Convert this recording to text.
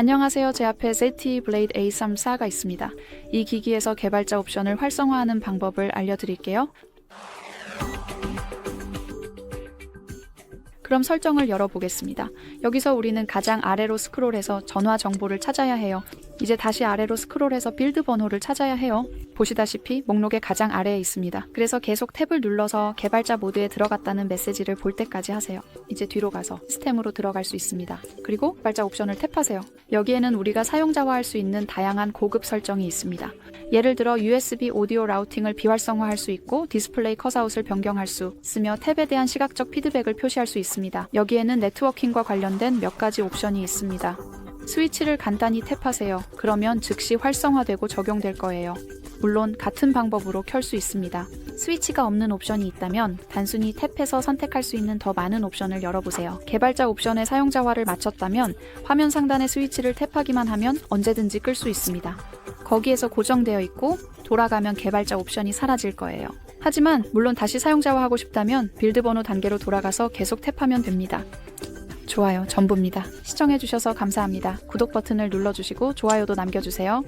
안녕하세요. 제 앞에 ZTE 블레이드 A34가 있습니다. 이 기기에서 개발자 옵션을 활성화하는 방법을 알려드릴게요. 그럼 설정을 열어보겠습니다. 여기서 우리는 가장 아래로 스크롤해서 전화 정보를 찾아야 해요. 이제 다시 아래로 스크롤해서 빌드 번호를 찾아야 해요. 보시다시피 목록의 가장 아래에 있습니다. 그래서 계속 탭을 눌러서 개발자 모드에 들어갔다는 메시지를 볼 때까지 하세요. 이제 뒤로 가서 시스템으로 들어갈 수 있습니다. 그리고 개발자 옵션을 탭하세요. 여기에는 우리가 사용자와 할수 있는 다양한 고급 설정이 있습니다. 예를 들어 USB 오디오 라우팅을 비활성화할 수 있고 디스플레이 컷아웃을 변경할 수 있으며 탭에 대한 시각적 피드백을 표시할 수 있습니다. 여기에는 네트워킹과 관련된 몇 가지 옵션이 있습니다. 스위치를 간단히 탭하세요. 그러면 즉시 활성화되고 적용될 거예요. 물론 같은 방법으로 켤 수 있습니다. 스위치가 없는 옵션이 있다면 단순히 탭해서 선택할 수 있는 더 많은 옵션을 열어보세요. 개발자 옵션의 사용자화를 마쳤다면 화면 상단의 스위치를 탭하기만 하면 언제든지 끌 수 있습니다. 거기에서 고정되어 있고 돌아가면 개발자 옵션이 사라질 거예요. 하지만 물론 다시 사용자화하고 싶다면 빌드 번호 단계로 돌아가서 계속 탭하면 됩니다. 좋아요, 전부입니다. 시청해주셔서 감사합니다. 구독 버튼을 눌러주시고 좋아요도 남겨주세요.